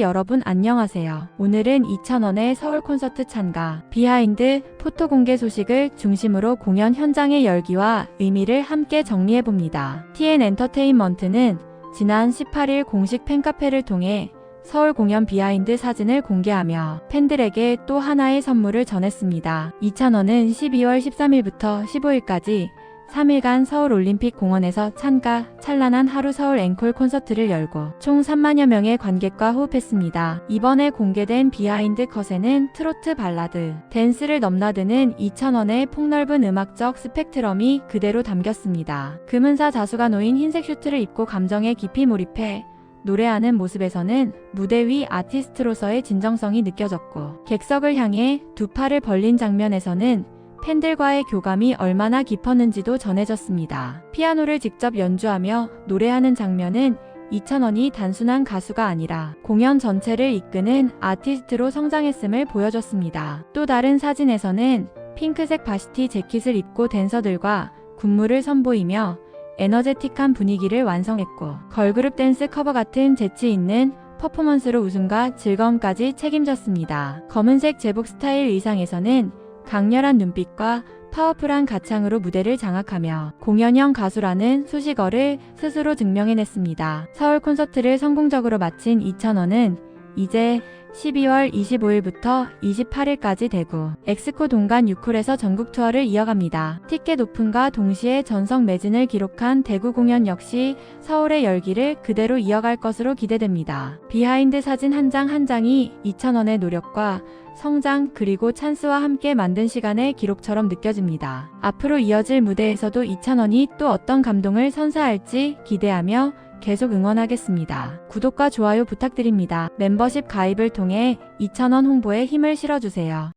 여러분 안녕하세요. 오늘은 2,000원의 서울 콘서트 참가, 비하인드, 포토 공개 소식을 중심으로 공연 현장의 열기와 의미를 함께 정리해봅니다. TN 엔터테인먼트는 지난 18일 공식 팬카페를 통해 서울 공연 비하인드 사진을 공개하며 팬들에게 또 하나의 선물을 전했습니다. 2,000원은 12월 13일부터 15일까지 3일간 서울 올림픽 공원에서 찬가 찬란한 하루 서울 앵콜 콘서트를 열고 총 3만여 명의 관객과 호흡했습니다. 이번에 공개된 비하인드 컷에는 트로트 발라드, 댄스를 넘나드는 2,000원의 폭넓은 음악적 스펙트럼이 그대로 담겼습니다. 금은사 자수가 놓인 흰색 슈트를 입고 감정에 깊이 몰입해 노래하는 모습에서는 무대 위 아티스트로서의 진정성이 느껴졌고 객석을 향해 두 팔을 벌린 장면에서는 팬들과의 교감이 얼마나 깊었는지도 전해졌습니다. 피아노를 직접 연주하며 노래하는 장면은 2,000원이 단순한 가수가 아니라 공연 전체를 이끄는 아티스트로 성장했음을 보여줬습니다. 또 다른 사진에서는 핑크색 바시티 재킷을 입고 댄서들과 군무를 선보이며 에너제틱한 분위기를 완성했고 걸그룹 댄스 커버 같은 재치 있는 퍼포먼스로 웃음과 즐거움까지 책임졌습니다. 검은색 제복 스타일 의상에서는 강렬한 눈빛과 파워풀한 가창으로 무대를 장악하며 공연형 가수라는 수식어를 스스로 증명해냈습니다. 서울 콘서트를 성공적으로 마친 2,000원은 이제 12월 25일부터 28일까지 대구 엑스코 동간 6홀에서 전국 투어를 이어갑니다. 티켓 오픈과 동시에 전석 매진을 기록한 대구 공연 역시 서울의 열기를 그대로 이어갈 것으로 기대됩니다. 비하인드 사진 한 장 한 장이 2,000원의 노력과 성장 그리고 찬스와 함께 만든 시간의 기록처럼 느껴집니다. 앞으로 이어질 무대에서도 2,000원이 또 어떤 감동을 선사할지 기대하며 계속 응원하겠습니다. 구독과 좋아요 부탁드립니다. 멤버십 가입을 통해 2,000원 홍보에 힘을 실어주세요.